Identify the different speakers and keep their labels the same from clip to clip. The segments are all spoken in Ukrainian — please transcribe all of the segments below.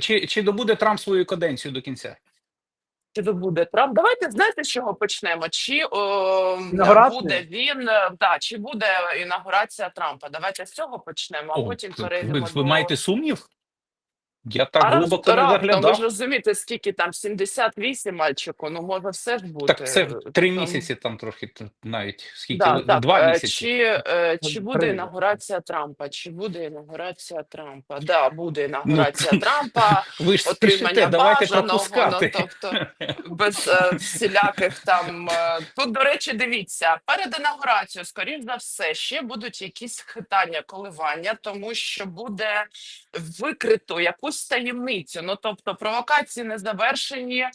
Speaker 1: Чи, чи добуде Трамп свою каденцію до кінця?
Speaker 2: Чи добуде Трамп? Давайте знаєте, з чого почнемо? Чи о, буде він е, да, чи буде інаугурація Трампа? Давайте з цього почнемо, а
Speaker 1: О,
Speaker 2: потім перейдемо
Speaker 1: ви, ви маєте сумнів? Я так
Speaker 2: а
Speaker 1: глибоко не
Speaker 2: раптом, ви ж розумієте, скільки там 78 мальчику, ну може все ж бути.
Speaker 1: Так це три
Speaker 2: Там-
Speaker 1: місяці там трохи навіть скільки
Speaker 2: Да, так,
Speaker 1: два
Speaker 2: е,
Speaker 1: місяці.
Speaker 2: Чи, е, чи буде
Speaker 3: Привіт.
Speaker 2: інаугурація Трампа? Чи буде інаугурація Трампа? Да, буде інаугурація Трампа,
Speaker 1: Ви ж
Speaker 2: отримання
Speaker 1: спішите, давайте
Speaker 2: бажаного,
Speaker 1: пропускати.
Speaker 2: ну, тобто без е, всіляких там. е, Тут, до речі, дивіться, перед інаугурацією, скоріш за все, ще будуть якісь хитання, коливання, тому що буде викрито якусь таємницю. Ну тобто провокації не завершені. е,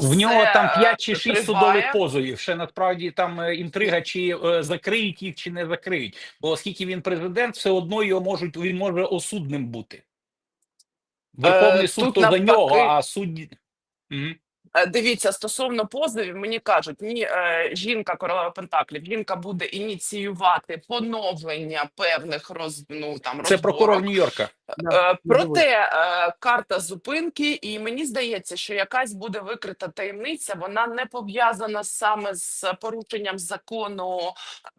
Speaker 1: В нього там
Speaker 2: е,
Speaker 1: 5 чи 6 судових позовів. Ще насправді там е, інтрига, чи е, закриють їх, чи не закриють. Бо оскільки він президент, все одно його можуть він може осудним бути. Верховний
Speaker 2: Е,
Speaker 1: суд то за нього, а судді.
Speaker 2: Е, Дивіться, стосовно позовів, мені кажуть, ні, е, жінка королева Пентаклів, жінка буде ініціювати поновлення певних роз, ну, там,
Speaker 1: Це прокурор Нью-Йорка.
Speaker 2: Е, Проте карта зупинки, і мені здається, що якась буде викрита таємниця. Вона не пов'язана саме з порушенням закону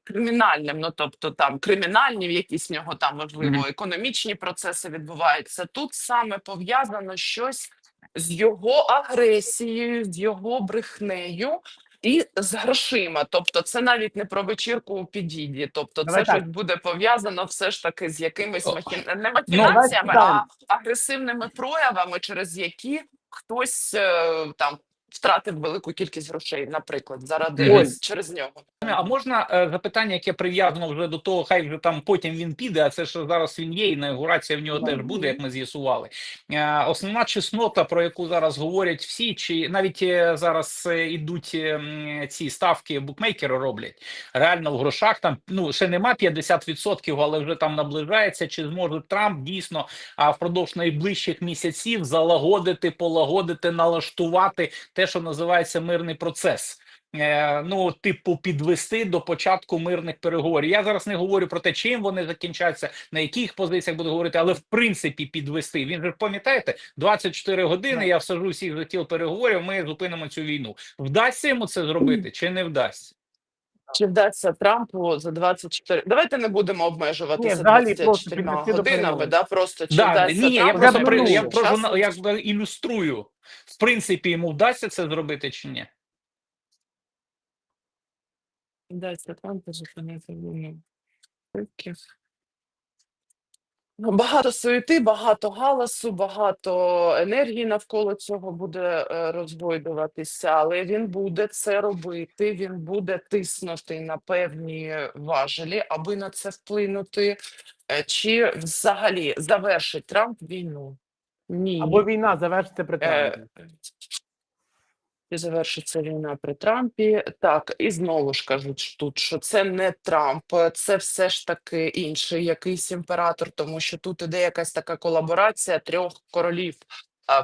Speaker 2: кримінальним. Ну тобто там кримінальні в якісь в нього там можливо економічні процеси відбуваються. Тут саме пов'язано щось з його агресією, з його брехнею. І з грошима, тобто це навіть не про вечірку у підіді, тобто
Speaker 3: Давай
Speaker 2: це
Speaker 3: так.
Speaker 2: щось буде пов'язано все ж таки з якимись
Speaker 1: О,
Speaker 2: махін... не махінаціями, а
Speaker 3: так.
Speaker 2: агресивними проявами, через які хтось е, там втратив велику кількість грошей, наприклад, заради
Speaker 1: Ось.
Speaker 2: через нього.
Speaker 1: А можна е, запитання, яке прив'язано вже до того, хай вже там потім він піде, а це ж зараз він є, і інаугурація в нього теж буде, як ми з'ясували. Е, Основна чеснота, про яку зараз говорять всі, чи навіть е, зараз е, ідуть е, м, ці ставки, букмекери роблять реально в грошах. Там ну ще нема 50%, але вже там наближається. Чи зможе Трамп дійсно а впродовж найближчих місяців залагодити, полагодити, налаштувати те, що називається мирний процес. Е, ну, типу, підвести до початку мирних переговорів. Я зараз не говорю про те, чим вони закінчаться, на яких позиціях буду говорити, але в принципі підвести. Він же пам'ятаєте, 24 години. Я всажу всіх за тіл переговорів. Ми зупинимо цю війну. Вдасться йому це зробити чи не вдасться?
Speaker 2: Чи вдасться Трампу за 24... Давайте не будемо обмежувати
Speaker 3: Ні,
Speaker 2: за
Speaker 3: взагалі просто
Speaker 2: 24
Speaker 3: підвести до
Speaker 2: годинами,
Speaker 3: перемоги.
Speaker 2: да, просто чи
Speaker 1: Да,
Speaker 2: вдасться
Speaker 1: ні, ні, я
Speaker 2: Трампу
Speaker 1: просто при, я
Speaker 3: минулого
Speaker 1: про
Speaker 2: часу?
Speaker 1: я ж ілюструю. В принципі, йому вдасться це зробити чи ні?
Speaker 2: Вдасться Трампу зупинити війну. Таке. Багато суєти, багато галасу, багато енергії навколо цього буде е, розгойдуватися, але він буде це робити. Він буде тиснути на певні важелі, аби на це вплинути. Е, Чи взагалі завершить Трамп війну? Ні.
Speaker 3: Або війна завершиться при
Speaker 2: Е,
Speaker 3: Трампі.
Speaker 2: І завершиться війна при Трампі. Так, і знову ж кажуть тут, що це не Трамп, це все ж таки інший якийсь імператор, тому що тут іде якась така колаборація трьох королів.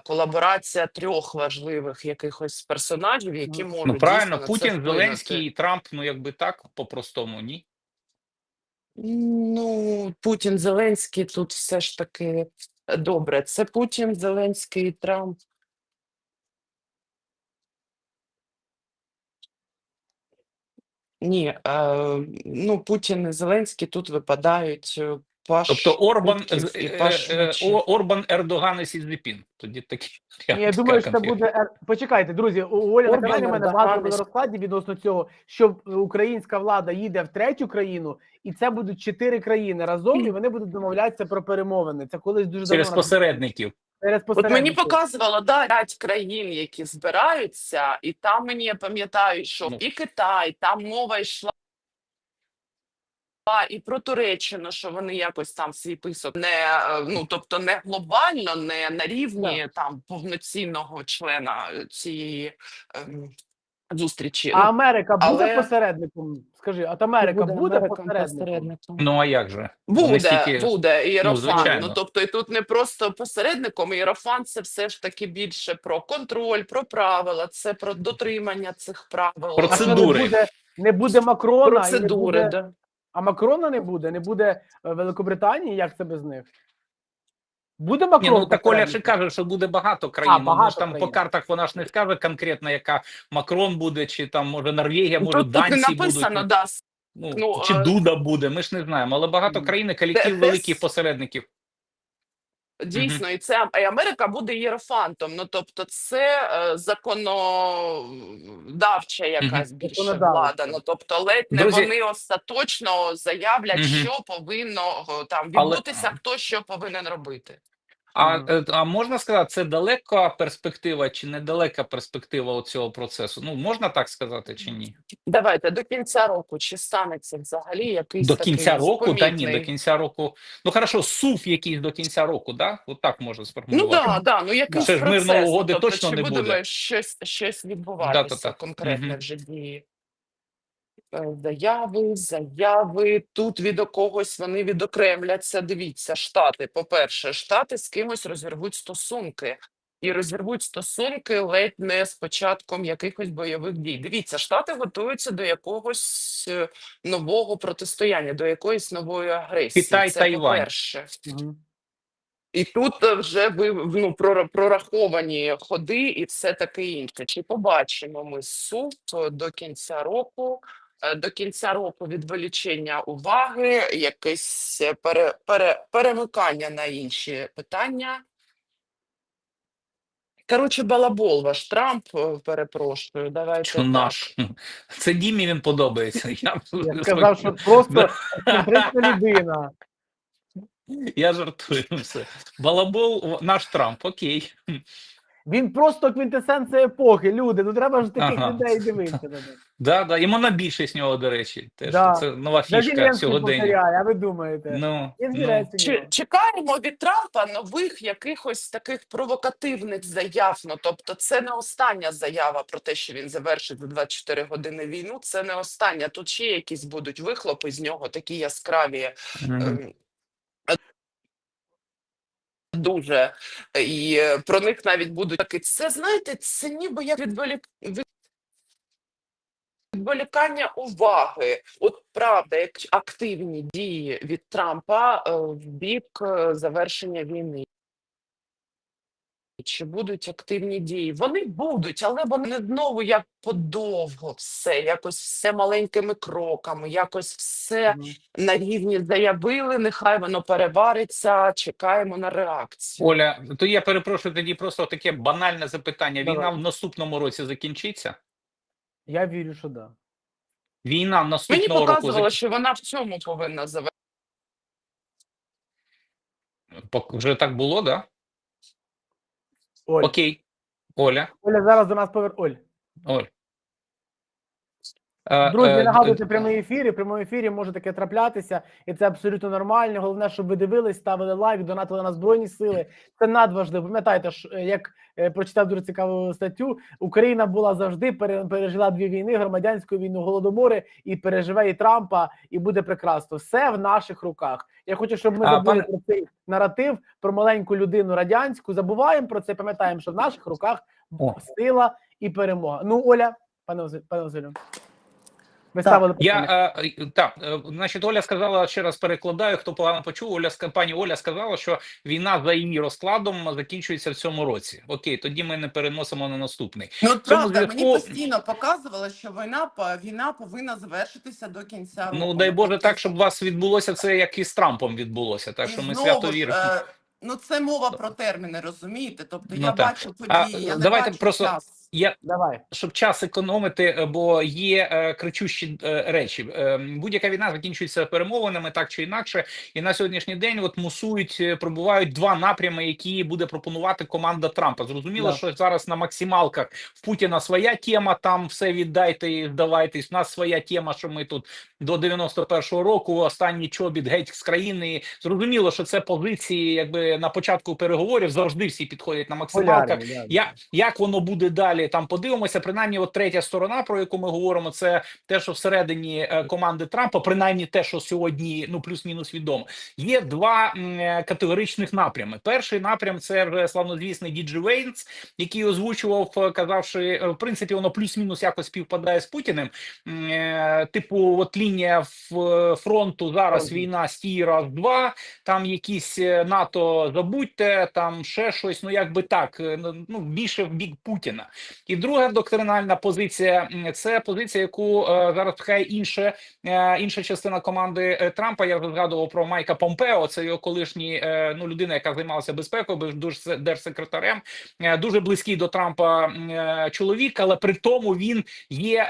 Speaker 2: Колаборація трьох важливих якихось персонажів, які
Speaker 3: Ну,
Speaker 2: можуть
Speaker 1: Ну правильно, Путін. Зеленський і Трамп, ну якби так, по-простому, ні.
Speaker 2: Ну, Путін, Зеленський тут все ж таки добре. Це Путін, Зеленський і Трамп. Ні, е, ну Путін і Зеленський тут випадають е, паш
Speaker 1: Тобто Орбан,
Speaker 2: і
Speaker 1: е,
Speaker 2: паш
Speaker 1: е. О- Орбан, Ердоган і Сізіпін. Тоді такі.
Speaker 3: Ні, я думаю, що це буде. Ер- Почекайте, друзі. У Олі
Speaker 2: Орбан,
Speaker 3: каналі в мене
Speaker 2: Ердоган
Speaker 3: базовий
Speaker 2: і-
Speaker 3: розкладі відносно цього, що е, українська влада їде в третю країну, і це будуть чотири країни разом, і вони будуть домовлятися про перемовини. Це колись дуже
Speaker 1: через
Speaker 3: давно
Speaker 1: посередників.
Speaker 2: От мені показувало да, 5 країн, які збираються, і там мені я пам'ятаю, що
Speaker 1: Ну.
Speaker 2: і Китай, там мова йшла. І про Туреччину, що вони якось там свій писок не е, ну тобто не глобально, не на рівні там повноцінного члена цієї ем, зустрічі.
Speaker 3: А Америка буде
Speaker 2: але-
Speaker 3: посередником? Скажи, от Америка буде,
Speaker 2: Америка
Speaker 3: посередником?
Speaker 1: Ну а як же?
Speaker 2: Буде,
Speaker 1: Настільки-
Speaker 2: буде Єрофан. Ну,
Speaker 1: звичайно.
Speaker 2: тобто, і тут не просто посередником, Єрофан це все ж таки більше про контроль, про правила, це про дотримання цих правил.
Speaker 1: Про
Speaker 3: А не буде, не буде Макрона, і не
Speaker 2: Процедури,
Speaker 3: буде,
Speaker 2: да.
Speaker 3: а Макрона не буде, не буде е, Великобританії, як це без них? Буде
Speaker 1: Ні,
Speaker 3: Макрон?
Speaker 1: ну так Оля ще каже, що буде багато країн. А,
Speaker 3: багато
Speaker 1: ж там
Speaker 3: країн.
Speaker 1: по картах вона ж не скаже конкретно, яка Макрон буде, чи там може Норвегія,
Speaker 2: Ну,
Speaker 1: може
Speaker 2: Тут, тут написано,
Speaker 1: будуть.
Speaker 2: да,
Speaker 1: Ну,
Speaker 2: ну,
Speaker 1: чи
Speaker 2: е,
Speaker 1: Дуда буде, ми ж не знаємо. Але багато країн, колектив
Speaker 2: Де-
Speaker 1: великих посередників.
Speaker 2: Дійсно, і це і Америка буде єрофантом. Ну тобто, це е, законодавча якась більше влада. Ну тобто, ледь не
Speaker 1: Друзі-
Speaker 2: вони остаточно заявлять, що повинно о, там
Speaker 1: Але-
Speaker 2: відбутися, хто що повинен робити.
Speaker 1: А, е, а можна сказати, це далека перспектива чи недалека перспектива цього процесу? Ну можна так сказати чи ні?
Speaker 2: Давайте до кінця року чи станеться взагалі якийсь
Speaker 1: До
Speaker 2: такий
Speaker 1: кінця року, та ні, до кінця року. Ну хорошо, сув якийсь до кінця року, да? От так можна
Speaker 2: Ну да, да, ну якийсь
Speaker 1: Це ж мирної
Speaker 2: ну,
Speaker 1: угоди
Speaker 2: тобто,
Speaker 1: точно
Speaker 2: чи
Speaker 1: не
Speaker 2: буде щось, щось відбуватися
Speaker 1: Да-та-та.
Speaker 2: конкретне вже дії. Е, Заяви, заяви. Тут від когось вони відокремляться. Дивіться, штати. По-перше, штати з кимось розірвуть стосунки. І розірвуть стосунки ледь не з початком якихось бойових дій. Дивіться, штати готуються до якогось е, нового протистояння, до якоїсь нової агресії.
Speaker 1: Китай,
Speaker 2: Це
Speaker 1: Тайвань.
Speaker 2: по-перше.
Speaker 3: Мгм.
Speaker 2: І тут е, вже ви ну, прораховані ходи і все таке інше. Чи побачимо ми суд е, до кінця року? Е, До кінця року відволічення уваги, якесь е, пере, пере, перемикання на інші питання. Коротше, балабол ваш Трамп, е, перепрошую. Давайте так.
Speaker 1: наш? Це Дімі він подобається. Я,
Speaker 3: Я сказав, що просто людина.
Speaker 1: я жартую. Все. Балабол, наш Трамп, окей.
Speaker 3: Він просто квінтесенція епохи. Люди, ну треба ж таких
Speaker 1: Ага.
Speaker 3: людей дивитися. на них.
Speaker 1: Да, да. І монобільшість нього, до речі. Теж
Speaker 3: Да.
Speaker 1: це нова фішка сьогодення.
Speaker 3: а ви думаєте?
Speaker 1: Ну, ну,
Speaker 2: чекаємо від Трампа нових якихось таких провокативних заяв. Ну тобто, це не остання заява про те, що він завершить за 24 години війну. Це не остання. Тут ще якісь будуть вихлопи з нього, такі яскраві.
Speaker 1: мгм.
Speaker 2: ем, Дуже і е, про них навіть будуть такі. Це знаєте, це ніби як відволік... відволікання уваги. От правда, як активні дії від Трампа е, в бік е, завершення війни. Чи будуть активні дії? Вони будуть, але вони не знову як подовго все, якось все маленькими кроками, якось все
Speaker 3: Мгм.
Speaker 2: на рівні заявили, нехай воно перевариться, чекаємо на реакцію.
Speaker 1: Оля, то я перепрошую тоді просто таке банальне запитання. Війна в наступному році закінчиться?
Speaker 3: Я вірю, що да.
Speaker 1: Війна
Speaker 2: Мені
Speaker 1: наступного року
Speaker 2: показувало,
Speaker 1: закінчиться?
Speaker 2: що вона в цьому повинна завершитися.
Speaker 1: Вже так було, да?
Speaker 3: Оль,
Speaker 1: Окей. Оля.
Speaker 3: Оля зараз до нас повер. Оль.
Speaker 1: Оль. Е,
Speaker 3: Друзі,
Speaker 1: е,
Speaker 3: нагадуйте
Speaker 1: е,
Speaker 3: прямий ефір. прямому ефірі може таке траплятися, і це абсолютно нормально. Головне, щоб ви дивились, ставили лайк, донатили на збройні сили. Це надважливо. Пам'ятайте, ж, як прочитав дуже цікаву статтю. Україна була завжди пере- пережила дві війни: громадянську війну, голодомори, і переживе і Трампа, і буде прекрасно. Все в наших руках. Я хочу, щоб ми
Speaker 1: А,
Speaker 3: забули про цей наратив про маленьку людину радянську. Забуваємо про це. Пам'ятаємо, що в наших руках
Speaker 1: О.
Speaker 3: сила і перемога. Ну, Оля, пане пане Василю. Ви
Speaker 4: Так,
Speaker 3: ставили питання.
Speaker 1: Я е, так, е, значить, Оля сказала ще раз перекладаю. Хто погано почув, Оля пані Оля сказала, що війна за її розкладом закінчується в цьому році. Окей, тоді ми не переносимо на наступний.
Speaker 4: Ну правда, мені постійно показувало, що війна війна повинна завершитися до кінця року.
Speaker 1: Ну дай Боже,
Speaker 4: Тобто,
Speaker 1: так, щоб у вас відбулося це, як і з Трампом відбулося. Так
Speaker 4: і
Speaker 1: що ми
Speaker 4: знову
Speaker 1: свято віримо.
Speaker 4: е, Ну це мова про терміни, розумієте? Тобто
Speaker 1: Ну,
Speaker 4: я
Speaker 1: так.
Speaker 4: бачу
Speaker 1: А,
Speaker 4: події, я не
Speaker 1: давайте
Speaker 4: бачу
Speaker 1: просто-
Speaker 4: час.
Speaker 1: Я
Speaker 3: Давай.
Speaker 1: щоб час економити, е, бо є е, кричущі е, речі. Е, будь-яка війна закінчується перемовинами, так чи інакше. І на сьогоднішній день от мусують е, пробувають два напрями, які буде пропонувати команда Трампа. Зрозуміло,
Speaker 3: Да.
Speaker 1: що зараз на максималках в Путіна своя тема. Там все віддайте і здавайтесь. У нас своя тема, що ми тут до 91-го року останній чобіт геть з країни. Зрозуміло, що це позиції, якби на початку переговорів завжди всі підходять на максималках.
Speaker 3: Полярні.
Speaker 1: Як, як воно буде далі? Далі там подивимося. Принаймні, от третя сторона, про яку ми говоримо, це те, що всередині е, команди Трампа, принаймні те, що сьогодні ну плюс-мінус відомо, є два е, категоричних напрями. Перший напрям це вже славнозвісний Діджі Вейнс, який озвучував, е, казавши, в принципі, воно плюс-мінус якось співпадає з Путіним. Типу, от лінія фронту зараз війна стій раз два. Там якісь НАТО забудьте, там ще щось. Ну якби так, ну ну, більше в бік Путіна. І друга доктринальна позиція це позиція, яку е, зараз пхає інше, е, інша частина команди е, Трампа. Я вже згадував про Майка Помпео. Це його колишній ну людина, яка займалася безпекою, був дуже держсекретарем, дуже близький до Трампа чоловік, але при тому він є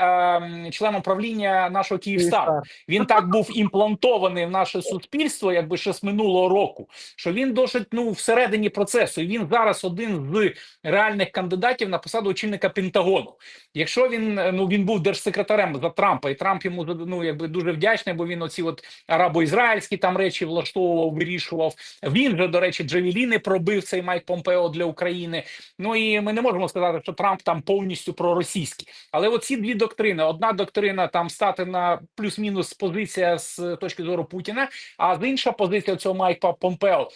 Speaker 1: членом правління нашого Київстару. Він так був імплантований в наше суспільство, якби ще з минулого року, що він досить ну всередині процесу. І він зараз один з реальних кандидатів на посаду очільника Пентагону. Якщо він е, ну він був держсекретарем за Трампа, і Трамп йому ну якби дуже вдячний, бо він оці от арабо-ізраїльські там речі влаштовував, вирішував. Він же до речі, Джавеліни пробив цей Майк Помпео для України. Ну і ми не можемо сказати, що Трамп там повністю проросійський. Але оці дві доктрини: одна доктрина там стати на плюс-мінус позиція з точки зору Путіна, а інша позиція цього Майка Помпео.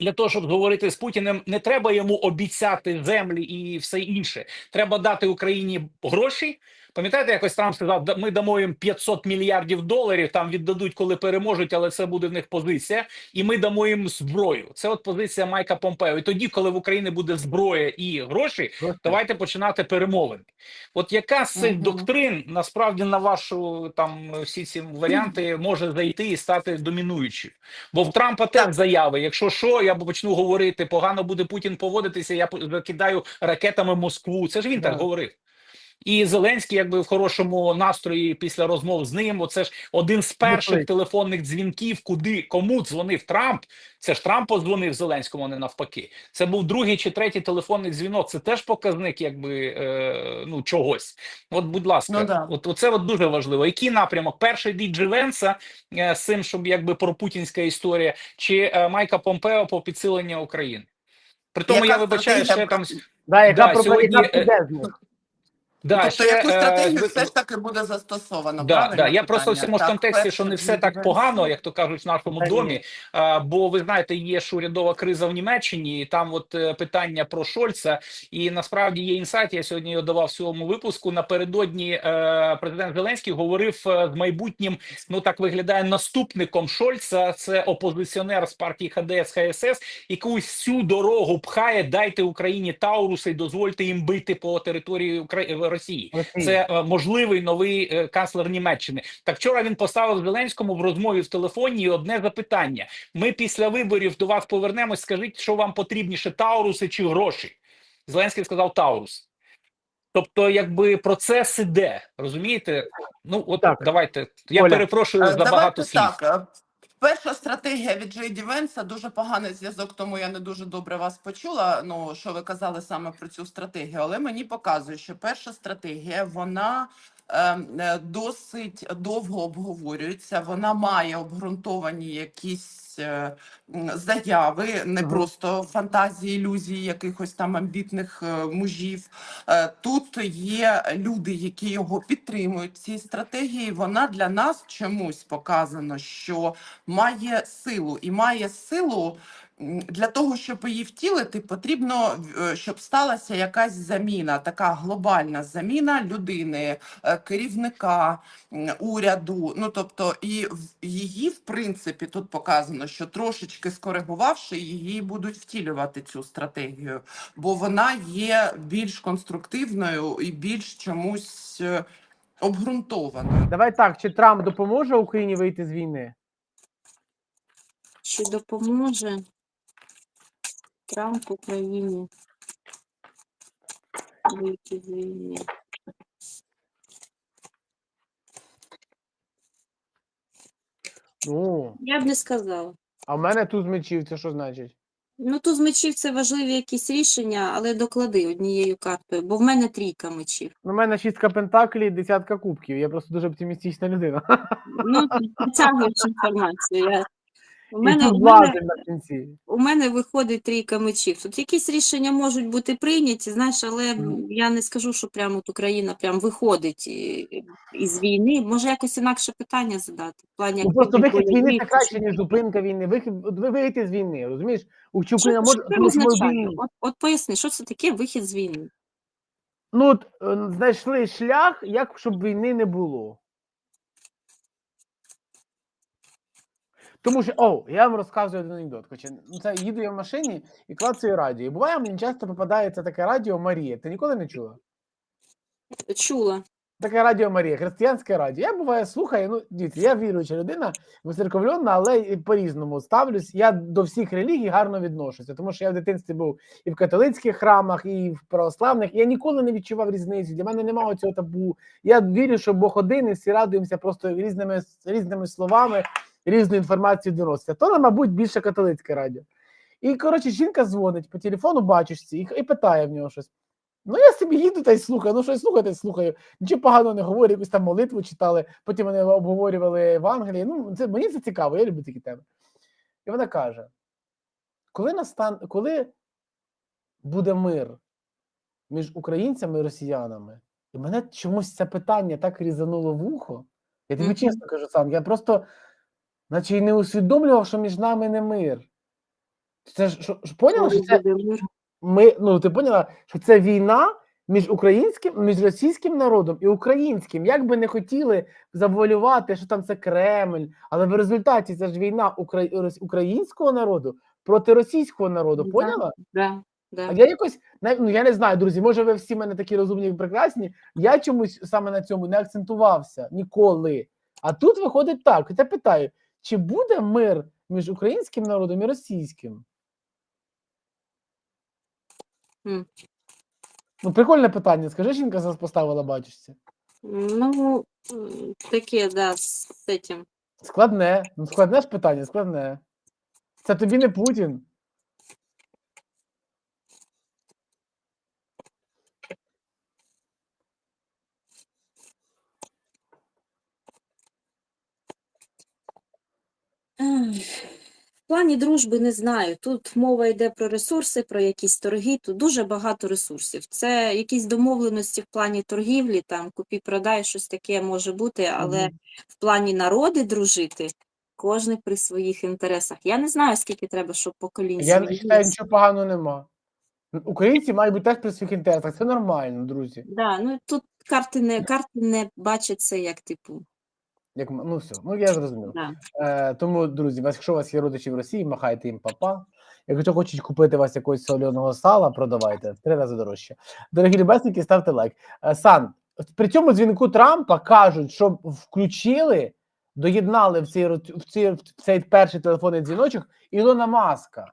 Speaker 1: Для того щоб говорити з Путіним, не треба йому обіцяти землі і все інше. Треба дати Україні гроші. Пам'ятаєте, якось Трамп сказав, «Да- ми дамо їм 500 мільярдів доларів. Там віддадуть, коли переможуть, але це буде в них позиція, і ми дамо їм зброю. Це от позиція Майка Помпео. І тоді, коли в Україні буде зброя і гроші, давайте починати перемовини. От яка з цих
Speaker 5: Мгм.
Speaker 1: доктрин насправді на вашу там всі ці варіанти може зайти і стати домінуючою? Бо в Трампа теж заяви. Якщо що, я почну говорити, погано буде Путін поводитися. Я закидаю ракетами Москву. Це ж він так говорив. І Зеленський, якби в хорошому настрої після розмов з ним, оце ж один з перших телефонних дзвінків, куди кому дзвонив Трамп. Це ж Трамп подзвонив Зеленському, а не навпаки. Це був другий чи третій телефонний дзвінок. Це теж показник, якби е, ну чогось. От, будь ласка,
Speaker 2: Ну да.
Speaker 1: от оце от дуже важливо. Який напрямок? Перший Діджі Венса е, з цим, щоб якби пропутінська історія, чи е, Майка Помпео по підсиленню України? При тому я вибачаю, ще там
Speaker 3: Да, яка
Speaker 1: Да, сьогодні, е. Да,
Speaker 2: тобто,
Speaker 1: ще,
Speaker 2: яку
Speaker 1: е,
Speaker 2: стратегію
Speaker 1: ви-
Speaker 2: все ж таки буде застосовано?
Speaker 1: Да,
Speaker 2: правильно
Speaker 1: да. Я
Speaker 2: питання?
Speaker 1: просто в цьому
Speaker 2: Так,
Speaker 1: контексті, що не все так погано, як то кажуть в нашому домі. А, бо ви знаєте, є ж урядова криза в Німеччині, і там от е, питання про Шольца. І насправді є інсайт. Я сьогодні його давав в цьому випуску. Напередодні е, президент Зеленський говорив е, з майбутнім. Ну так виглядає наступником Шольца. Це опозиціонер з партії ХДС ХСС, який всю дорогу пхає. Дайте Україні Тауруси дозвольте їм бити по території Украї... Росії.
Speaker 3: Росії.
Speaker 1: Це е, можливий новий е, канцлер Німеччини. Так вчора він поставив Зеленському в розмові в телефоні одне запитання: ми після виборів до вас повернемось. Скажіть, що вам потрібніше Тауруси чи гроші? Зеленський сказав Таурус. Тобто, якби процес іде, розумієте? Ну от
Speaker 3: Так.
Speaker 1: давайте. Я
Speaker 3: Оля,
Speaker 1: перепрошую
Speaker 2: Е,
Speaker 1: за
Speaker 2: Давайте
Speaker 1: багато слів.
Speaker 2: так. Перша стратегія від Джейді Венса дуже поганий зв'язок, тому я не дуже добре вас почула. Ну що ви казали саме про цю стратегію, але мені показує, що перша стратегія вона досить довго обговорюється. Вона має обґрунтовані якісь е, заяви, не просто фантазії, ілюзії якихось там амбітних е, мужів. Е, Тут є люди, які його підтримують. Цій стратегії вона для нас чомусь показано, що має силу і має силу. Для того, щоб її втілити, потрібно, е, щоб сталася якась заміна, така глобальна заміна людини, е, керівника, уряду. Ну тобто, і в- її, в принципі, тут показано, що трошечки скоригувавши, її будуть втілювати цю стратегію бо вона є більш конструктивною і більш чомусь е, обґрунтованою.
Speaker 3: Давай так, чи Трамп допоможе Україні вийти з війни?
Speaker 6: Чи допоможе Трамп в Україні вийти з війни?
Speaker 3: Ну,
Speaker 6: Я б не сказала.
Speaker 3: а в мене тут з мечів, це що значить?
Speaker 6: Ну, тут з мечів це важливі якісь рішення, але доклади однією картою, бо в мене трійка мечів.
Speaker 3: Ну, в мене шістка пентаклів, десятка кубків. Я просто дуже оптимістична людина.
Speaker 6: Ну, підтягуєш інформацію. Я... У
Speaker 3: і
Speaker 6: мене, у, мене,
Speaker 3: на кінці.
Speaker 6: у мене виходить трійка мечів. Тут якісь рішення можуть бути прийняті, знаєш, але
Speaker 3: Мгм.
Speaker 6: я не скажу, що прямо от Україна прям виходить із війни. Може якось інакше питання задати. В плані
Speaker 3: Ну, просто вихід з війни
Speaker 6: бойових
Speaker 3: це краще, ніж зупинка війни. Вихід ви вийти з війни, розумієш? У
Speaker 6: Що,
Speaker 3: може що.
Speaker 6: От, от поясни, що це таке вихід з війни?
Speaker 3: Ну от е, знайшли шлях, як щоб війни не було. Тому що, о, я вам розказую один анекдот. Хоча це їду я в машині і клацаю радіо. І буває, мені часто попадається таке радіо Марія. Ти ніколи не чула?
Speaker 6: Чула.
Speaker 3: Таке радіо Марія, християнське радіо. Я буває слухаю. Ну, дивіться, я віруюча людина, висерковльона, але по-різному ставлюсь. Я до всіх релігій гарно відношуся, тому що я в дитинстві був і в католицьких храмах, і в православних. Я ніколи не відчував різниці. Для мене немає цього табу. Я вірю, що Бог один, і всі радуємося просто різними різними словами, різну інформацію доноситься. То, мабуть, більше католицьке радіо. І коротше, жінка дзвонить по телефону, бачишся, і, і питає в нього щось. Ну, я собі їду та й слухаю. Ну, щось слухаю, та й слухаю. Нічого поганого не говорю, якусь там молитву читали, потім вони обговорювали Евангеліє. Ну, це мені це цікаво, я люблю такі теми. І вона каже: коли настан, коли буде мир між українцями і росіянами, і мене чомусь це питання так різануло в ухо. Я тобі чесно кажу сам, я просто, наче й не усвідомлював, що між нами не мир. Це ж що, ж поняла, що це ми, ну ти поняла, що це війна між українським, між російським народом і українським. Як би не хотіли завуалювати, що там це Кремль, але в результаті це ж війна укра- українського народу проти російського народу. Поняла?
Speaker 6: Да, да.
Speaker 3: А я якось ну я не знаю, друзі. Може, ви всі мене такі розумні і прекрасні. Я чомусь саме на цьому не акцентувався ніколи. А тут виходить так. Я питаю: чи буде мир між українським народом і російським?
Speaker 6: Mm.
Speaker 3: Ну, прикольне питання. Скажи, жінка зараз поставила, бачишся.
Speaker 6: Ну, таке, да, з цим.
Speaker 3: Складне. Ну, складне ж питання, складне. Це тобі не Путін.
Speaker 6: Ах, В плані дружби не знаю. Тут мова йде про ресурси, про якісь торги. Тут дуже багато ресурсів. Це якісь домовленості в плані торгівлі, там купі-продай, щось таке може бути, але
Speaker 3: Мгм.
Speaker 6: в плані народи дружити, кожен при своїх інтересах. Я не знаю, скільки треба, щоб поколінь
Speaker 3: Я вважаю, нічого поганого нема. Українці мають бути теж при своїх інтересах. Це нормально, друзі.
Speaker 6: Да, ну тут карти не карти не бачать це як типу.
Speaker 3: Як, ну все, ну я зрозумів.
Speaker 6: Да.
Speaker 3: Е, тому, друзі, вас, якщо у вас є родичі в Росії, махайте їм папа. Якщо хочуть купити у вас якогось соляного сала, продавайте три рази дорожче. Дорогі любесники, ставте лайк. Е, Сан, при цьому дзвінку Трампа кажуть, що включили, доєднали в цей, в цей, в цей перший телефонний дзвіночок Ілона Маска.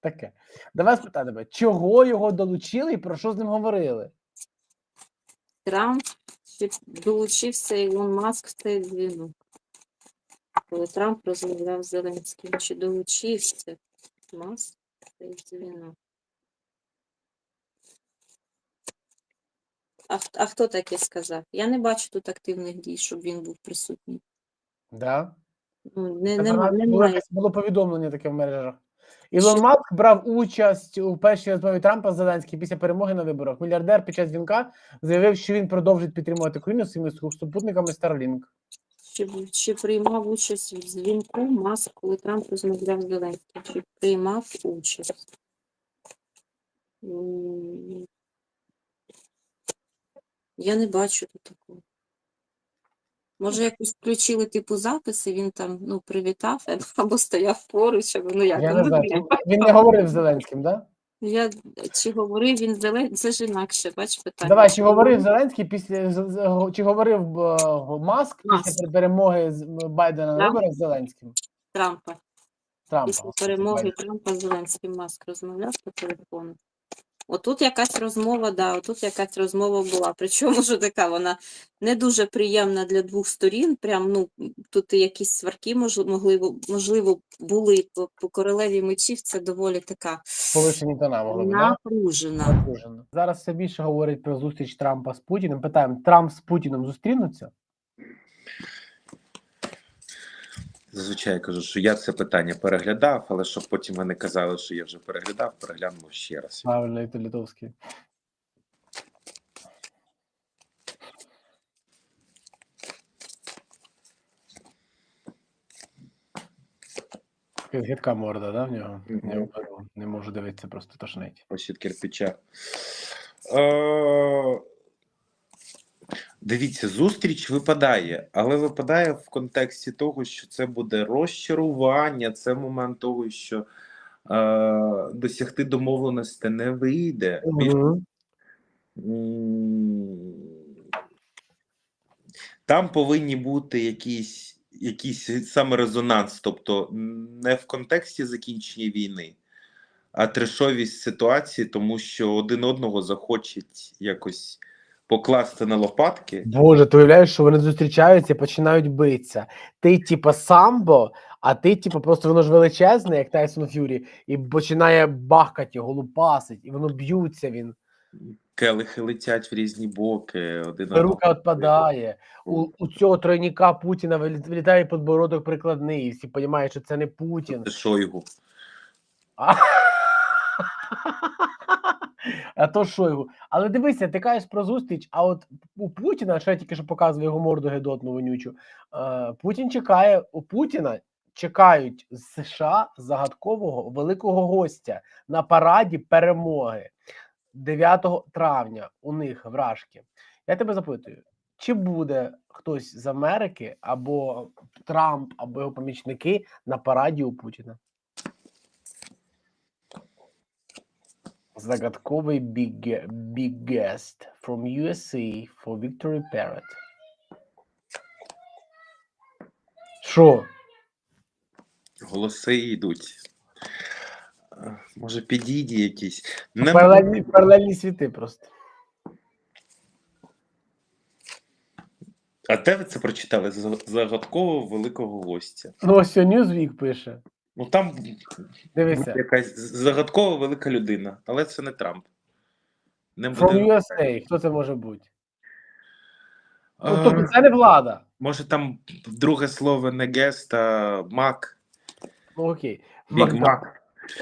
Speaker 3: Таке. Давай спитаю тебе, чого його долучили і про що з ним говорили?
Speaker 6: Трамп долучився Ілон Маск в цей дзвінок. Коли Трамп розмовляв з Зеленським, чи долучився Маск в цей дзвінок. А, а хто таке сказав? Я не бачу тут активних дій, щоб він був присутній.
Speaker 3: Да?
Speaker 6: Ну, не,
Speaker 3: було, було повідомлення таке в мережах. Ілон Маск брав участь у першій розмові Трампа з Зеленським після перемоги на виборах. Мільярдер під час дзвінка заявив, що він продовжить підтримувати Україну своїми супутниками Starlink.
Speaker 6: Чи, чи приймав участь в дзвінку Маск, коли Трамп розмовляв з Зеленським? Чи приймав участь? Я не бачу тут такого. Може, якось включили типу записи, він там ну, привітав або стояв поруч, або ну як.
Speaker 3: Я не знаю, він не говорив з Зеленським, да?
Speaker 6: Я чи говорив він Зеленський, це ж інакше, бач питання.
Speaker 3: Давай, чи говорив Зеленський після чи говорив е, Маск після перемоги з Байдена на виборах з Зеленським?
Speaker 6: Трампа?
Speaker 3: Трампа.
Speaker 6: Після перемоги Трампа з Зеленським Маск розмовляв по телефону. Отут якась розмова, да, отут якась розмова була. Причому вже така вона не дуже приємна для двох сторін. Прям ну тут якісь сварки можливо, можливо, були по, по королеві мечів. Це доволі така
Speaker 3: Повишені тона б,
Speaker 6: напружена.
Speaker 3: Зараз все більше говорять про зустріч Трампа з Путіним. Питаємо, Трамп з Путіним зустрінуться?
Speaker 7: Зазвичай я кажу, що я це питання переглядав, але щоб потім ви не казали, що я вже переглядав, переглянемо ще раз.
Speaker 3: Правильно, Віктор Литовський. Гидка морда, да, в нього?
Speaker 7: Мгм.
Speaker 3: Не, не можу дивитися, просто тошнить.
Speaker 7: Ось від кирпича. Е, Дивіться, зустріч випадає, але випадає в контексті того, що це буде розчарування, це момент того, що е, досягти домовленості не вийде. Більш Там повинні бути якісь, якийсь саме резонанс, тобто не в контексті закінчення війни, а трешовість ситуації, тому що один одного захочуть якось покласти на лопатки.
Speaker 3: Боже, ти уявляєш, що вони зустрічаються і починають битися. Ти, типа, самбо, а ти, типа, просто воно ж величезне, як Тайсон Ф'юрі, і починає бахкати, голупасить, і воно б'ються він.
Speaker 7: Келихи летять в різні боки. Один
Speaker 3: Рука відпадає. У, у цього тройника Путіна виліт- вилітає подбородок прикладний, і всі розуміють, що це не Путін.
Speaker 7: Це Шойгу.
Speaker 3: А, то Шойгу. Але дивися, ти кажеш про зустріч, а от у Путіна, що я тільки що показую його морду гедотну вонючу, е, Путін чекає, у Путіна чекають з США загадкового великого гостя на параді перемоги 9 травня у них в Рашки. Я тебе запитую, чи буде хтось з Америки або Трамп, або його помічники на параді у Путіна? Загадковий big, big guest from USA for Victory Parrot. Що?
Speaker 7: Голоси йдуть. Е, Може, підійді якісь. Не
Speaker 3: Паралельні, паралельні світи просто.
Speaker 7: А де ви це прочитали? З- Загадкового великого гостя.
Speaker 3: Ну, ось Newsweek пише.
Speaker 7: Ну там
Speaker 3: Дивися.
Speaker 7: якась загадкова велика людина, але це не Трамп. Не
Speaker 3: From
Speaker 7: буде.
Speaker 3: USA. Хто це може бути? Ну,
Speaker 7: Е,
Speaker 3: тобто це не влада.
Speaker 7: Може, там друге слово не гест, а мак.
Speaker 3: Ну, окей.
Speaker 7: Мак.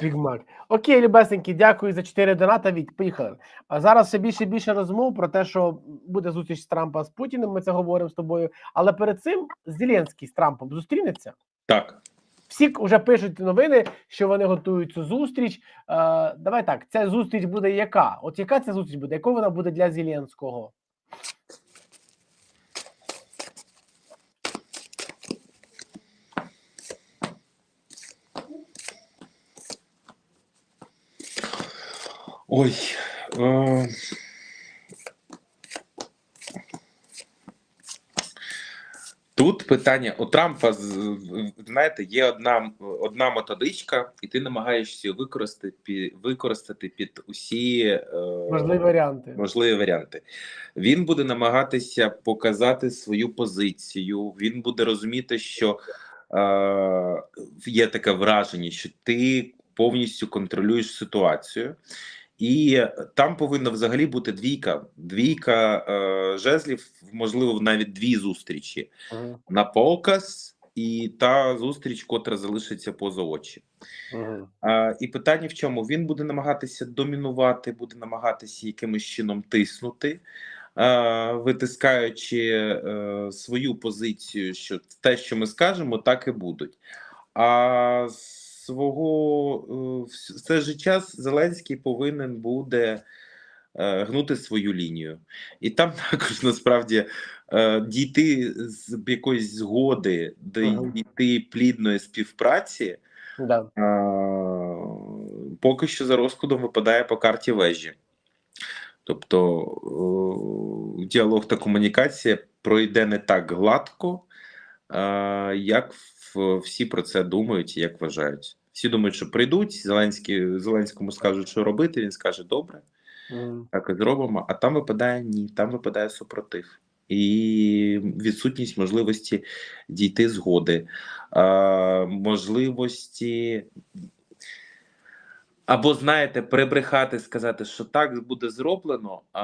Speaker 3: Mac. Окей, любесенькі, дякую за 4 доната. Від поїхали. А зараз все більше і більше розмов про те, що буде зустріч Трампа з Путіним. Ми це говоримо з тобою. Але перед цим Зеленський з Трампом зустрінеться.
Speaker 7: Так.
Speaker 3: Всі вже пишуть новини, що вони готують цю зустріч. Е, давай так, ця зустріч буде яка? От яка ця зустріч буде? Якою вона буде для Зеленського?
Speaker 7: Ой. Е... Тут питання у Трампа знаєте, є одна, одна методичка, і ти намагаєшся використати, використати під усі е,
Speaker 3: Можливі варіанти.
Speaker 7: можливі варіанти. Він буде намагатися показати свою позицію. Він буде розуміти, що е, є таке враження, що ти повністю контролюєш ситуацію. І там повинна взагалі бути двійка. Двійка е, жезлів, можливо, навіть дві зустрічі
Speaker 3: Мгм,
Speaker 7: на показ, і та зустріч, котра залишиться поза очі.
Speaker 3: мгм.
Speaker 7: А, і питання в чому? Він буде намагатися домінувати, буде намагатися якимось чином тиснути, а, витискаючи е, свою позицію, що те, що ми скажемо, так і будуть. А свого е, в же час Зеленський повинен буде е, гнути свою лінію. І там також насправді е, дійти з якоїсь згоди,
Speaker 3: Ага.
Speaker 7: дійти плідної співпраці.
Speaker 3: Да.
Speaker 7: А, поки що за розкладом випадає по карті вежі. Тобто діалог та комунікація пройде не так гладко, як в- всі про це думають і як вважають. Всі думають, що прийдуть, Зеленський, Зеленському скажуть, що робити. Він скаже: добре, так і зробимо. А там випадає ні, там випадає супротив. І відсутність можливості дійти згоди, а, можливості. Або, знаєте, прибрехати, сказати, що так буде зроблено, а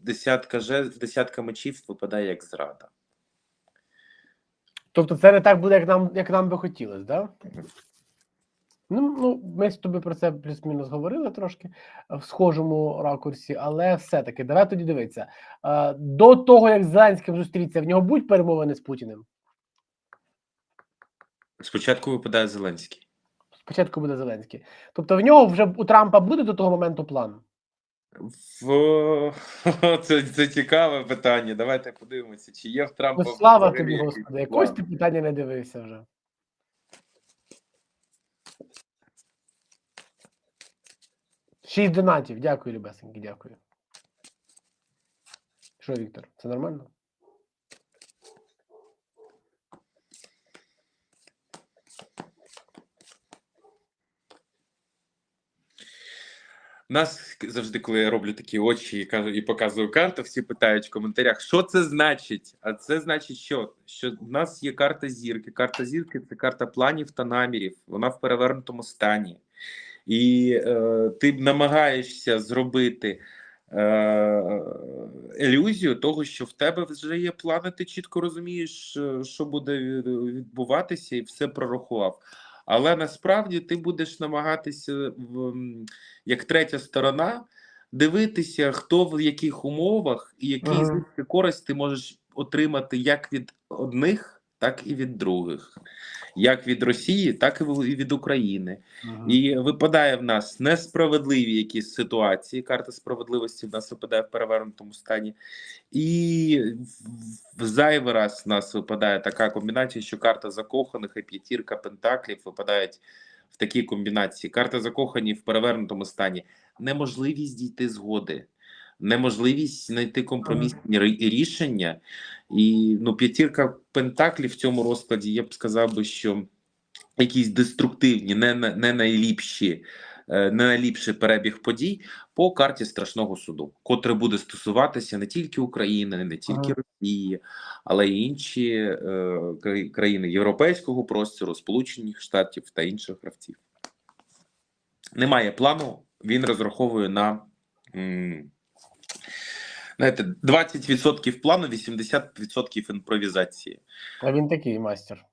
Speaker 7: десятка, десятка мечів випадає як зрада.
Speaker 3: Тобто це не так буде, як нам, як нам би хотілося, да? Ну, ну, ми з тобі про це плюс-мінус говорили трошки в схожому ракурсі, але все-таки, давай тоді дивитися. До того, як з Зеленським зустрітися, в нього будуть перемовини з Путіним?
Speaker 7: Спочатку випадає Зеленський.
Speaker 3: Спочатку буде Зеленський. Тобто в нього вже у Трампа буде до того моменту план?
Speaker 7: В... Це, це цікаве питання. Давайте подивимося, чи є в Трампа.
Speaker 3: Ну, слава тобі, Господи, якось ти питання не дивився вже. Шість донатів. Дякую, Любесеньки, дякую. Що, Віктор, це нормально?
Speaker 7: Нас завжди, коли я роблю такі очі і кажу і показую карту, всі питають в коментарях, що це значить? А це значить, що? Що в нас є карта зірки. Карта зірки це карта планів та намірів. Вона в перевернутому стані. І е, ти намагаєшся зробити е, ілюзію того, що в тебе вже є плани, ти чітко розумієш, е, що буде відбуватися, і все прорахував. Але насправді ти будеш намагатися в як третя сторона дивитися, хто в яких умовах і які
Speaker 3: Ага.
Speaker 7: користь ти можеш отримати як від одних, так і від других, як від Росії, так і від України. І випадає в нас несправедливі якісь ситуації. Карта справедливості в нас випадає в перевернутому стані, і в зайвий раз в нас випадає така комбінація, що карта закоханих і п'ятірка пентаклів випадають в такій комбінації. Карта закохані в перевернутому стані. Неможливість дійти згоди, неможливість знайти компромісні рішення. І ну, п'ятірка пентаклів в цьому розкладі я б сказав би, що якісь деструктивні, не, не найліпші, е, не найліпший перебіг подій по карті страшного суду, котре буде стосуватися не тільки України, не тільки. Росії, але й інші е, країни європейського простору, Сполучених Штатів та інших гравців. Немає плану, він розраховує на. м, Знаєте, 20% плану, 80% імпровізації.
Speaker 3: А він такий майстер.